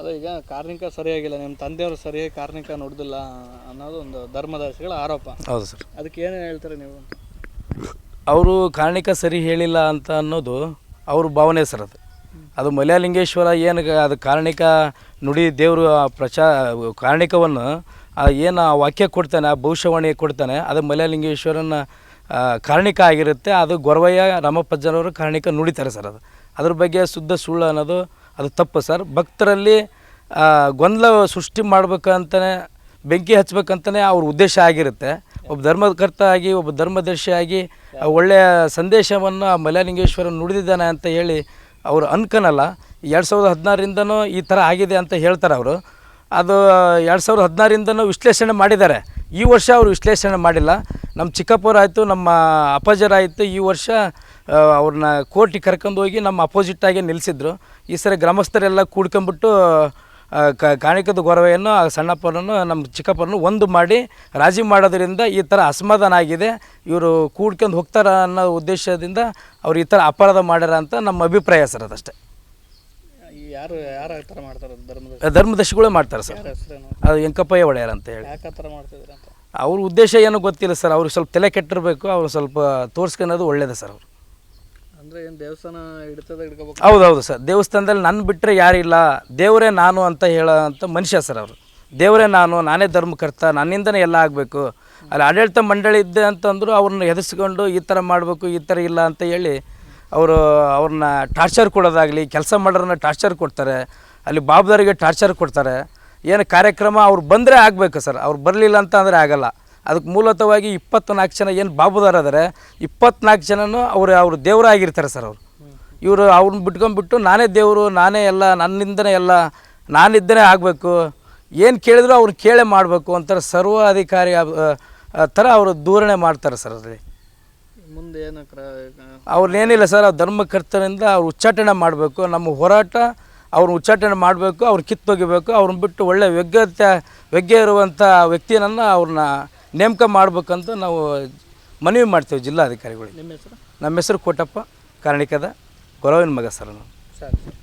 ಅದೇ ಈಗ ಕಾರ್ಮಿಕ ಸರಿಯಾಗಿಲ್ಲ ನಿಮ್ಮ ತಂದೆಯವರು ಸರಿಯಾಗಿ ಕಾರ್ಮಿಕ ನೋಡಿದಿಲ್ಲ ಅನ್ನೋದು ಒಂದು ಧರ್ಮದರ್ಶಿಗಳ ಆರೋಪ. ಹೌದು ಸರ್. ಅದಕ್ಕೆ ಏನೇನು ಹೇಳ್ತಾರೆ ನೀವು? ಅವರು ಕಾರ್ಣಿಕ ಸರಿ ಹೇಳಿಲ್ಲ ಅಂತ ಅನ್ನೋದು ಅವ್ರ ಭಾವನೆ ಸರ್ ಅದು. ಅದು ಮಲಯಲಿಂಗೇಶ್ವರ ಏನು ಅದು ಕಾರ್ಣಿಕ ನುಡಿ ದೇವರು ಪ್ರಚಾ ಕಾರ್ಣಿಕವನ್ನು ಆ ಏನು ಆ ವಾಕ್ಯ ಕೊಡ್ತಾನೆ ಆ ಭವಿಷ್ಯವಾಣಿ ಕೊಡ್ತಾನೆ ಅದು ಮಲಯಾಲಿಂಗೇಶ್ವರನ ಕಾರ್ಣಿಕ ಕಾರಣಿಕ ಆಗಿರುತ್ತೆ ಅದು ಗೊರವಯ್ಯ ರಾಮಪ್ಪಜ್ಜನವರು ಕಾರ್ಣಿಕ ನುಡಿತಾರೆ ಸರ್ ಅದು. ಅದ್ರ ಬಗ್ಗೆ ಶುದ್ಧ ಸುಳ್ಳು ಅನ್ನೋದು ಅದು ತಪ್ಪು ಸರ್. ಭಕ್ತರಲ್ಲಿ ಗೊಂದಲ ಸೃಷ್ಟಿ ಮಾಡ್ಬೇಕಂತಲೇ ಬೆಂಕಿ ಹಚ್ಬೇಕಂತಲೇ ಅವ್ರ ಉದ್ದೇಶ ಆಗಿರುತ್ತೆ. ಒಬ್ಬ ಧರ್ಮಕರ್ತ ಆಗಿ, ಒಬ್ಬ ಧರ್ಮದರ್ಶಿ ಆಗಿ ಒಳ್ಳೆಯ ಸಂದೇಶವನ್ನು ಮಲಯಲಿಂಗೇಶ್ವರ ನುಡಿದಿದ್ದಾನೆ ಅಂತ ಹೇಳಿ ಅವರು ಅನ್ಕನಲ್ಲ. ಎರಡು ಸಾವಿರದ ಹದಿನಾರರಿಂದನೂ ಈ ಥರ ಆಗಿದೆ ಅಂತ ಹೇಳ್ತಾರೆ ಅವರು. ಅದು ಎರಡು ಸಾವಿರದ ಹದಿನಾರರಿಂದನೂ ವಿಶ್ಲೇಷಣೆ ಮಾಡಿದ್ದಾರೆ. ಈ ವರ್ಷ ಅವರು ವಿಶ್ಲೇಷಣೆ ಮಾಡಿಲ್ಲ. ನಮ್ಮ ಚಿಕ್ಕಪ್ಪರಾಯಿತು ನಮ್ಮ ಅಪ್ಪಾಜರಾಯಿತು ಈ ವರ್ಷ ಅವ್ರನ್ನ ಕೋರ್ಟಿಗೆ ಕರ್ಕೊಂಡು ಹೋಗಿ ನಮ್ಮ ಅಪೋಸಿಟ್ಟಾಗಿ ನಿಲ್ಲಿಸಿದ್ರು ಈ ಸರಿ ಗ್ರಾಮಸ್ಥರೆಲ್ಲ ಕೂಡ್ಕೊಂಬಿಟ್ಟು ಕ ಕಾಣಿಕದ ಗೊರವೆಯನ್ನು ಆ ಸಣ್ಣಪ್ಪನನ್ನು ನಮ್ಮ ಚಿಕ್ಕಪ್ಪನನ್ನು ಒಂದು ಮಾಡಿ ರಾಜಿ ಮಾಡೋದರಿಂದ ಈ ಥರ ಅಸಮಾಧಾನ ಆಗಿದೆ. ಇವರು ಕೂಡ್ಕೊಂಡು ಹೋಗ್ತಾರ ಅನ್ನೋ ಉದ್ದೇಶದಿಂದ ಅವ್ರು ಈ ಥರ ಅಪರಾಧ ಮಾಡ್ಯಾರ ಅಂತ ನಮ್ಮ ಅಭಿಪ್ರಾಯ ಸರ್ ಅದಷ್ಟೇ. ಯಾರು ಯಾರು ಆ ಥರ ಮಾಡ್ತಾರೆ ಧರ್ಮದರ್ಶಿ? ಧರ್ಮದರ್ಶಿಗಳೇ ಮಾಡ್ತಾರೆ ಸರ್. ಅದು ವೆಂಕಪ್ಪಯ್ಯ ಒಡೆಯರ್ ಅಂತ ಹೇಳಿ. ಯಾಕೆ ಆ ಥರ ಮಾಡ್ತಿದ್ರು ಅಂತ? ಅವ್ರ ಉದ್ದೇಶ ಏನು ಗೊತ್ತಿಲ್ಲ ಸರ್. ಅವ್ರಿಗೆ ಸ್ವಲ್ಪ ತಲೆ ಕೆಟ್ಟಿರಬೇಕು. ಅವ್ರು ಸ್ವಲ್ಪ ತೋರಿಸ್ಕೊಳ್ಳೋದು ಒಳ್ಳೇದೇ ಸರ್ ಅವರು. ಅಂದರೆ ಏನು ದೇವಸ್ಥಾನ ಹಿಡ್ತದ ಹೌದು ಹೌದೌದು ಸರ್. ದೇವಸ್ಥಾನದಲ್ಲಿ ನನ್ನ ಬಿಟ್ಟರೆ ಯಾರಿಲ್ಲ ದೇವರೇ ನಾನು ಅಂತ ಹೇಳೋ ಅಂತ ಮನುಷ್ಯ ಸರ್ ಅವರು. ದೇವರೇ ನಾನು ನಾನೇ ಧರ್ಮಕರ್ತ ನನ್ನಿಂದನೇ ಎಲ್ಲ ಆಗಬೇಕು. ಅಲ್ಲಿ ಆಡಳಿತ ಮಂಡಳಿ ಇದ್ದೆ ಅಂತಂದ್ರು ಅವ್ರನ್ನ ಎದುರಿಸ್ಕೊಂಡು ಈ ಥರ ಮಾಡಬೇಕು ಈ ಥರ ಇಲ್ಲ ಅಂತ ಹೇಳಿ ಅವರು ಅವ್ರನ್ನ ಟಾರ್ಚರ್ ಕೊಡೋದಾಗಲಿ ಕೆಲಸ ಮಾಡೋರನ್ನ ಟಾರ್ಚರ್ ಕೊಡ್ತಾರೆ. ಅಲ್ಲಿ ಬಾಬ್ದಾರಿಗೆ ಟಾರ್ಚರ್ ಕೊಡ್ತಾರೆ. ಏನು ಕಾರ್ಯಕ್ರಮ ಅವ್ರು ಬಂದರೆ ಆಗಬೇಕು ಸರ್. ಅವ್ರು ಬರಲಿಲ್ಲ ಅಂತ ಅಂದರೆ ಆಗಲ್ಲ. ಅದಕ್ಕೆ ಮೂಲತವಾಗಿ ಇಪ್ಪತ್ನಾಲ್ಕು ಜನ ಏನು ಬಾಬುದಾರಾದರೆ ಇಪ್ಪತ್ನಾಲ್ಕು ಜನನೂ ಅವರು ಅವರು ದೇವರಾಗಿರ್ತಾರೆ ಸರ್ ಅವರು. ಇವರು ಅವ್ರನ್ನ ಬಿಟ್ಕೊಂಡ್ಬಿಟ್ಟು ನಾನೇ ದೇವರು ನಾನೇ ಎಲ್ಲ ನನ್ನಿಂದನೇ ಎಲ್ಲ ನಾನಿದ್ದನೇ ಆಗಬೇಕು. ಏನು ಕೇಳಿದ್ರು ಅವ್ರು ಕೇಳೇ ಮಾಡಬೇಕು ಅಂತಾರೆ ಸರ್ವ ಅಧಿಕಾರಿ ಥರ ಅವರು ದೂರಣೆ ಮಾಡ್ತಾರೆ ಸರ್ ಅದರಲ್ಲಿ ಮುಂದೆ ಏನು ಅವ್ರನ್ನೇನಿಲ್ಲ ಸರ್ ಧರ್ಮಕರ್ತನಿಂದ ಅವ್ರು ಉಚ್ಚಾಟನೆ ಮಾಡಬೇಕು. ನಮ್ಮ ಹೋರಾಟ ಅವ್ರು ಉಚ್ಚಾಟನೆ ಮಾಡಬೇಕು ಅವ್ರನ್ನ ಕಿತ್ತೊಗಿಬೇಕು ಅವ್ರನ್ನ ಬಿಟ್ಟು ಒಳ್ಳೆ ವ್ಯಗ್ಯತೆ ವ್ಯಗ್ಯ ಇರುವಂಥ ವ್ಯಕ್ತಿಯನ್ನು ಅವ್ರನ್ನ ನೇಮಕ ಮಾಡಬೇಕಂತ ನಾವು ಮನವಿ ಮಾಡ್ತೇವೆ ಜಿಲ್ಲಾಧಿಕಾರಿಗಳಿಗೆ. ನಿಮ್ಮ ಹೆಸರು? ನಮ್ಮ ಹೆಸರು ಕೋಟಪ್ಪ ಕಾರಣಿಕದ ಗೊರವಿನ ಮಗ ಸರ್ ನಾನು. ಸರಿ.